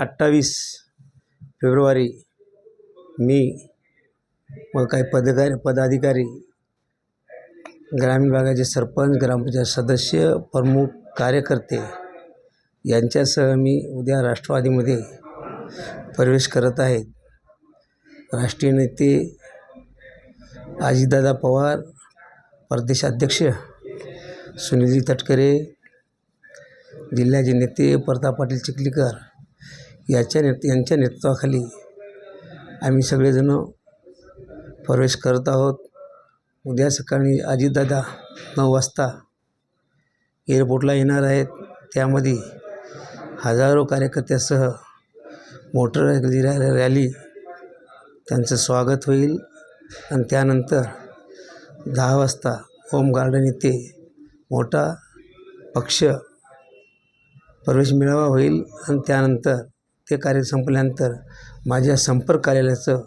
अठ्ठावीस फेब्रुवारी मी व काही पदकारी पदाधिकारी ग्रामीण भागाचे सरपंच ग्रामपंचायत सदस्य प्रमुख कार्यकर्ते यांच्यासह मी उद्या राष्ट्रवादीमध्ये प्रवेश करत आहेत राष्ट्रीय नेते अजितदादा पवार प्रदेशाध्यक्ष सुनीलजी तटकरे जिल्ह्याचे नेते प्रताप पाटील चिखलीकर याच्या नेत यांच्या नेतृत्वाखाली आम्ही सगळेजणं प्रवेश करत आहोत. उद्या सकाळी अजितदादा नऊ वाजता एअरपोर्टला येणार आहेत. त्यामध्ये हजारो कार्यकर्त्यासह मोटर रॅ रॅली त्यांचं स्वागत होईल. आणि त्यानंतर दहा वाजता होम गार्डन येथे मोठा पक्ष प्रवेश मेळावा होईल. आणि त्यानंतर ते कार्य संपल्यानंतर माझ्या संपर्क कार्यालयाचं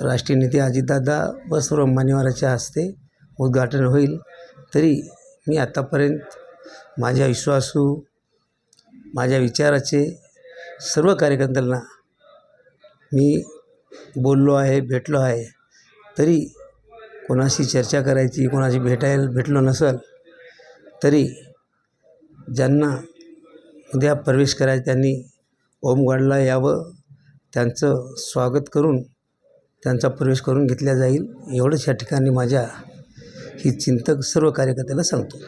राष्ट्रीय नेते अजितदादा व सर्व मान्यवराच्या हस्ते उद्घाटन होईल. तरी मी आत्तापर्यंत माझ्या विश्वासू माझ्या विचाराचे सर्व कार्यकर्त्यांना मी बोललो आहे भेटलो आहे. तरी कोणाशी चर्चा करायची कोणाशी भेटायला भेटलो नसेल तरी ज्यांना उद्या प्रवेश करायचा त्यांनी होमगार्डला यावं. त्यांचं स्वागत करून त्यांचा प्रवेश करून घेतला जाईल. एवढंच या ठिकाणी माझ्या ही चिंतक सर्व कार्यकर्त्याला सांगतो.